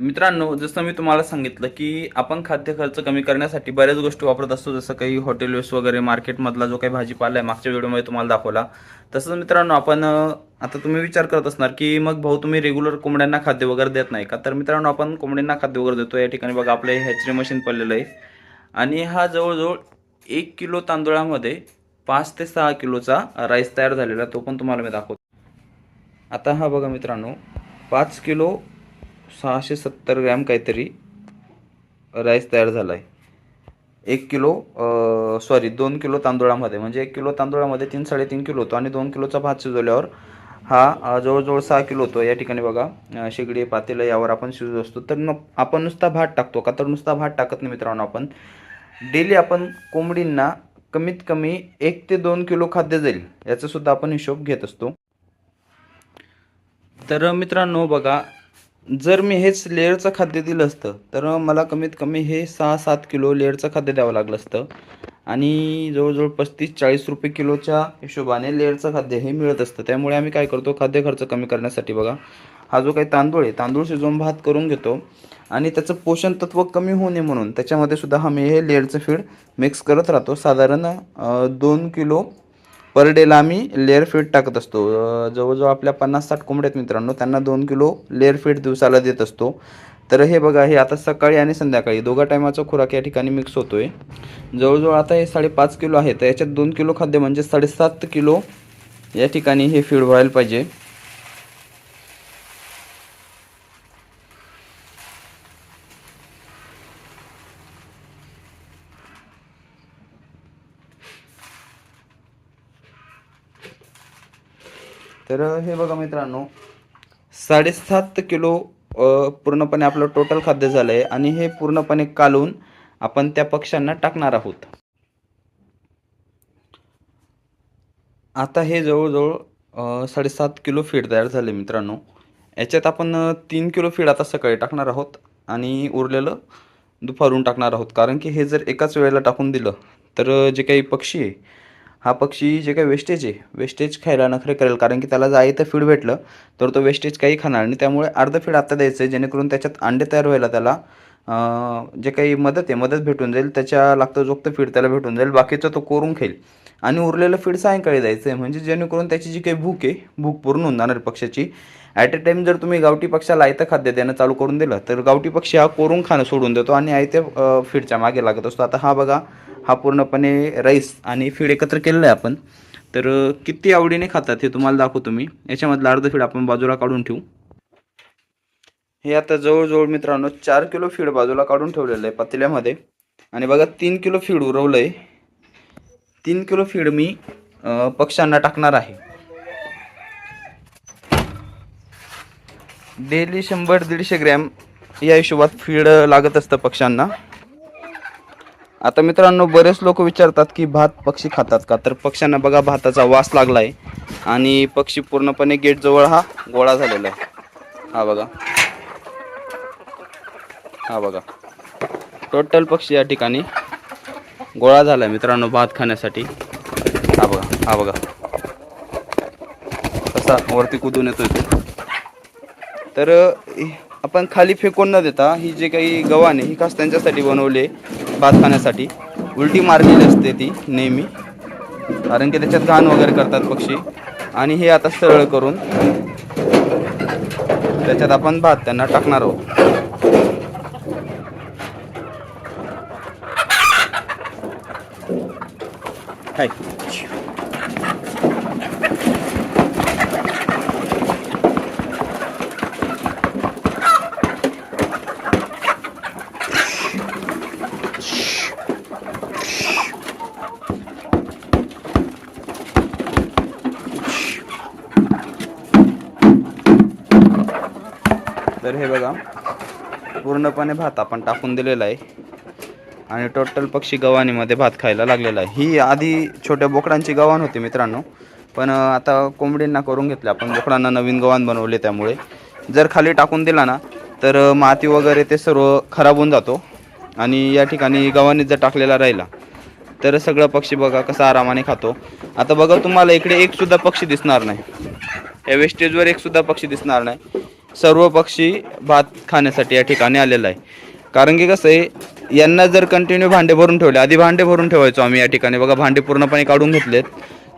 मित्रांनो जसं मी तुम्हाला सांगितलं की आपण खाद्य खर्च कमी करण्यासाठी बऱ्याच गोष्टी वापरत असतो जसं काही हॉटेल्स वगैरे मार्केटमधला जो काही भाजीपाला आहे मागच्या व्हिडिओमध्ये तुम्हाला दाखवला. तसंच मित्रांनो आपण आता तुम्ही विचार करत असणार की मग भाऊ तुम्ही रेग्युलर कोंबड्यांना खाद्य वगैरे देत नाही का? तर मित्रांनो आपण कोंबड्यांना खाद्य वगैरे देतो. या ठिकाणी बघा आपलं हॅचरी मशीन पडलेलं आहे. आणि हा जवळजवळ एक किलो तांदूळामध्ये पाच ते सहा किलोचा राईस तयार झालेला तो पण तुम्हाला मी दाखवतो. आता हा बघा मित्रांनो पाच किलो सहाशे सत्तर ग्रॅम काहीतरी राईस तयार झाला आहे एक किलो सॉरी दोन किलो तांदूळामध्ये म्हणजे एक किलो तांदूळामध्ये तीन साडेतीन किलो होतो आणि दोन किलोचा भात शिजवल्यावर हा जवळजवळ सहा किलो होतो. या ठिकाणी बघा शेगडी पातेलं यावर आपण शिजत असतो. तर न आपण नुसता भात टाकतो का? तर नुसता भात टाकत नाही मित्रांनो आपण. डेली आपण कोंबडींना कमीत कमी एक ते दोन किलो खाद्य जाईल याचासुद्धा आपण हिशोब घेत असतो. तर मित्रांनो बघा जर मी हेच लेअरचं खाद्य दिलं असतं तर मला कमीत कमी हे सहा सात किलो लेअरचं खाद्य द्यावं लागलं असतं. आणि जवळजवळ पस्तीस चाळीस रुपये किलोच्या हिशोबाने लेअरचं खाद्य हे मिळत असतं. त्यामुळे आम्ही काय करतो खाद्य खर्च कमी करण्यासाठी बघा. हा जो काही तांदूळ आहे तांदूळ शिजवून भात करून घेतो. आणि त्याचं पोषण तत्व कमी होऊ नये म्हणून त्याच्यामध्ये सुद्धा आम्ही हे लेअरचं फीड मिक्स करत राहतो. साधारण दोन किलो पर डेला आम्ही लेअर फीड टाकत असतो. जवळजवळ आपल्या पन्नास साठ कोंबड्या आहेत मित्रांनो. त्यांना दोन किलो लेअर फीड दिवसाला देत असतो. तर हे बघा हे आता सकाळी आणि संध्याकाळी दोघा टायमाचा खुराक या ठिकाणी मिक्स होतो आहे जवळजवळ आता हे साडेपाच किलो आहे. तर याच्यात दोन किलो खाद्य म्हणजे साडेसात किलो या ठिकाणी हे फीड व्हायला पाहिजे. तर हे बघा मित्रांनो साडेसात किलो पूर्णपणे आपलं टोटल खाद्य झालं आहे आणि हे पूर्णपणे कालून आपण त्या पक्ष्यांना टाकणार आहोत. आता हे जवळजवळ साडेसात किलो फीड तयार झाले मित्रांनो. याच्यात आपण तीन किलो फीड आता सकाळी टाकणार आहोत आणि उरलेलं दुपारून टाकणार आहोत. कारण की हे जर एकाच वेळेला टाकून दिलं तर जे काही पक्षी आहे हा पक्षी जे काही वेस्टेज आहे वेस्टेज खायला नखरे करेल. कारण की त्याला जर तर फीड भेटलं तर तो वेस्टेज काही खाणार आणि त्यामुळे अर्ध फीड आत्ता द्यायचं आहे जेणेकरून त्याच्यात अंडे तयार व्हायला त्याला जे काही मदत आहे मदत भेटून जाईल. त्याच्या लागतं जोगतं फीड त्याला भेटून जाईल. बाकीचं तो कोरून खाईल आणि उरलेलं फीड सायंकाळी द्यायचं आहे म्हणजे जेणेकरून त्याची जी काही भूक आहे भूक पूर्ण होऊन जाणार पक्षाची ॲट अ टाईम जर तुम्ही गावठी पक्षाला आयतं खाद्य देणं चालू करून दिलं तर गावठी पक्षी हा कोरून खाणं सोडून देतो आणि आयत्या फीडच्या मागे लागत असतो. आता हा बघा हा पूर्णपणे राईस आणि फीड एकत्र केलेलं आहे आपण. तर किती आवडीने खातात हे तुम्हाला दाखवतो मी. याच्यामधलं अर्ध फीड आपण बाजूला काढून ठेवू. हे आता जवळजवळ मित्रांनो चार किलो फीड बाजूला काढून ठेवलेलं आहे पातेल्यामध्ये. आणि बघा तीन किलो फीड उरवलं आहे तीन किलो फीड मी पक्ष्यांना टाकणार आहे. डेली शंभर दीडशे ग्रॅम या हिशोबात फीड लागत असतं पक्ष्यांना. आता मित्रांनो बरेच लोक विचारतात की भात पक्षी खातात का? तर पक्ष्यांना बघा भाताचा वास लागलाय. आणि पक्षी पूर्णपणे गेटजवळ हा गोळा झालेला आहे. हा बघा. हा बघा. टोटल पक्षी या ठिकाणी गोळा झाला आहे मित्रांनो भात खाण्यासाठी. हा बघा हा बघा. तसा वरती कुदून येतोय तर आपण खाली फेकून न देता ही जे काही गव्हाण आहे ही खास त्यांच्यासाठी बनवली आहे भात खाण्यासाठी. उलटी मारलेली असते ती नेहमी. कारण की त्याच्यात घाण वगैरे करतात पक्षी. आणि हे आता सरळ करून त्याच्यात आपण भात त्यांना टाकणार आहोत. हाय. तर हे बघा पूर्णपणे भात आपण टाकून दिलेला आहे. आणि टोटल पक्षी गव्हाणीमध्ये भात खायला लागलेला आहे. ही आधी छोट्या बोकडांची गव्हाण होती मित्रांनो पण आता कोंबडींना करून घेतलं आपण. बोकडांना नवीन गव्हाण बनवले त्यामुळे. जर खाली टाकून दिला ना तर माती वगैरे ते सर्व खराब होऊन जातो. आणि या ठिकाणी गव्हाणीत जर टाकलेला राहिला तर सगळं पक्षी बघा कसा आरामाने खातो. आता बघा तुम्हाला इकडे एकसुद्धा पक्षी दिसणार नाही. या वेस्टेजवर एकसुद्धा पक्षी दिसणार नाही. सर्व पक्षी भात खाण्यासाठी या ठिकाणी आलेला आहे. कारण की कसं आहे यांना जर कंटिन्यू भांडे भरून ठेवले आधी भांडे भरून ठेवायचो आम्ही या ठिकाणी. बघा भांडे पूर्णपणे काढून घेतलेत.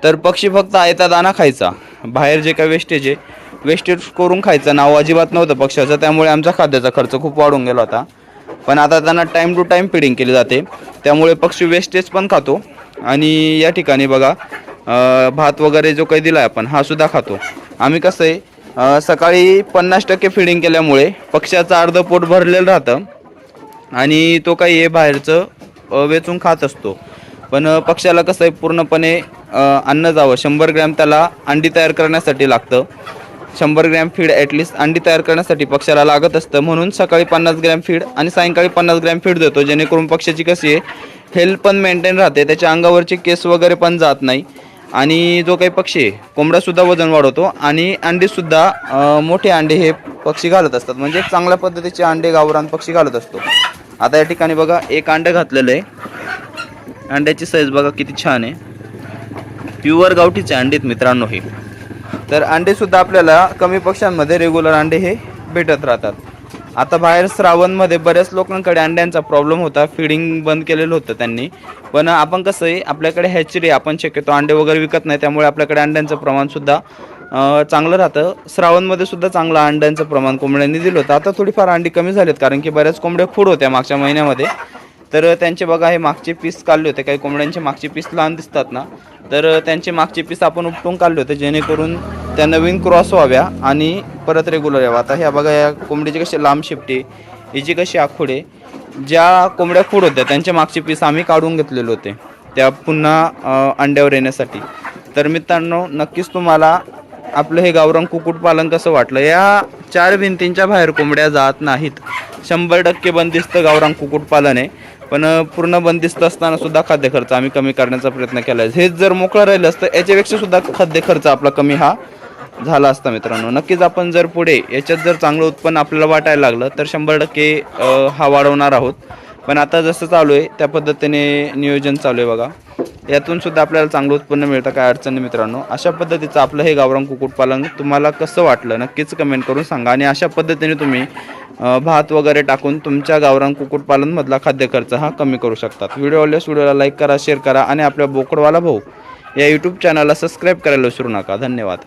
तर पक्षी फक्त आयता दाना खायचा. बाहेर जे काही वेस्टेज आहे वेस्टेज करून खायचं. नाव अजिबात नव्हतं पक्षाचं त्यामुळे आमचा खाद्याचा खर्च खूप वाढून गेला होता. पण आता त्यांना टाईम टू टाईम फिडिंग केली जाते. त्यामुळे पक्षी वेस्टेज पण खातो. आणि या ठिकाणी बघा भात वगैरे जो काही दिला आहे आपण हा सुद्धा खातो. आम्ही कसं आहे अ, सकाळी पन्नास टक्के फिडिंग केल्यामुळे पक्ष्याचं अर्ध पोट भरलेलं राहतं. आणि तो काही हे बाहेरचं अ, वेचून खात असतो. पण अ, पक्ष्याला कसं आहे पूर्णपणे अ, अन्न जावं. शंभर ग्रॅम त्याला अंडी तयार करण्यासाठी लागतं. शंभर ग्रॅम फीड ॲटलिस्ट अंडी तयार करण्यासाठी पक्षाला लागत असतं. म्हणून सकाळी पन्नास ग्रॅम फीड आणि सायंकाळी पन्नास ग्रॅम फीड देतो. जेणेकरून पक्षाची कशी आहे हेल्थ पण मेंटेन राहते. त्याच्या अंगावरचे केस वगैरे पण जात नाही. आणि जो काही पक्षी आहे कोंबड्यासुद्धा वजन वाढवतो आणि अंडेसुद्धा मोठे अंडे हे पक्षी घालत असतात. म्हणजे चांगल्या पद्धतीचे अंडे गावरान पक्षी घालत असतो. आता या ठिकाणी बघा एक अंडं घातलेलं आहे. अंड्याची साईज बघा किती छान आहे. प्युअर गावठीचे अंडे आहेत मित्रांनो हे. तर अंडेसुद्धा आपल्याला कमी पक्षांमध्ये रेग्युलर अंडे हे भेटत राहतात. आता बाहेर श्रावणमध्ये बऱ्याच लोकांकडे अंड्यांचा प्रॉब्लेम होता. फिडिंग बंद केलेलं होतं त्यांनी. पण आपण कसं आहे आपल्याकडे हॅचरी आपण शक्यतो अंडे वगैरे विकत नाही त्यामुळे आपल्याकडे अंड्यांचं प्रमाणसुद्धा चांगलं राहतं. श्रावणमध्ये सुद्धा चांगलं अंड्यांचं प्रमाण कोंबड्यांनी दिलं होतं. आता थोडीफार अंडी कमी झालीत कारण की बऱ्याच कोंबड्या खूड होत्या मागच्या महिन्यामध्ये. तर त्यांचे बघा हे मागचे पीस काढले होते. काही कोंबड्यांचे मागचे पीस लहान दिसतात ना. तर त्यांचे मागचे पीस आपण उपटून काढले होते जेणेकरून त्या नवीन क्रॉस व्हाव्या आणि परत रेग्युलर यावं. आता ह्या बघा या कोंबडीची कशी लांब शिपटी हिची कशी आखुडे. ज्या कोंबड्या खूड होत्या त्यांचे मागचे पीस आम्ही काढून घेतलेले होते त्या पुन्हा अंड्यावर येण्यासाठी. तर मित्रांनो नक्कीच तुम्हाला आपलं हे गावरान कुक्कुटपालन कसं वाटलं? या चार भिंतींच्या बाहेर कोंबड्या जात नाहीत. शंभर टक्के बंदिस्त गावरान कुक्कुटपालन आहे. पण पूर्ण बंदिस्त असताना सुद्धा खाद्य खर्च आम्ही कमी करण्याचा प्रयत्न केला आहे हेच जर मोकळं राहिलं असतं याच्यापेक्षा सुद्धा खाद्य खर्च आपला कमी हा झाला असता मित्रांनो. नक्कीच आपण जर पुढे याच्यात जर चांगलं उत्पन्न आपल्याला वाटायला लागलं तर शंभर टक्के हा वाढवणार आहोत. पण आता जसं चालू आहे त्या पद्धतीने नियोजन चालू आहे बघा. यातून सुद्धा आपल्याला चांगलं उत्पन्न मिळतं काय अडचण नाही मित्रांनो. अशा पद्धतीचं आपलं हे गावरान कुक्कुटपालन तुम्हाला कसं वाटलं नक्कीच कमेंट करून सांगा. आणि अशा पद्धतीने तुम्ही भात वगैरे टाकून तुमच्या गावरान कुक्कुटपालनमधला खाद्य खर्च हा कमी करू शकतात. व्हिडिओ आवडल्यास व्हिडिओला लाईक करा शेअर करा आणि आपल्या बोकडवाला भाऊ या यूट्यूब चॅनलला सबस्क्राईब करायला विसरू नका. धन्यवाद.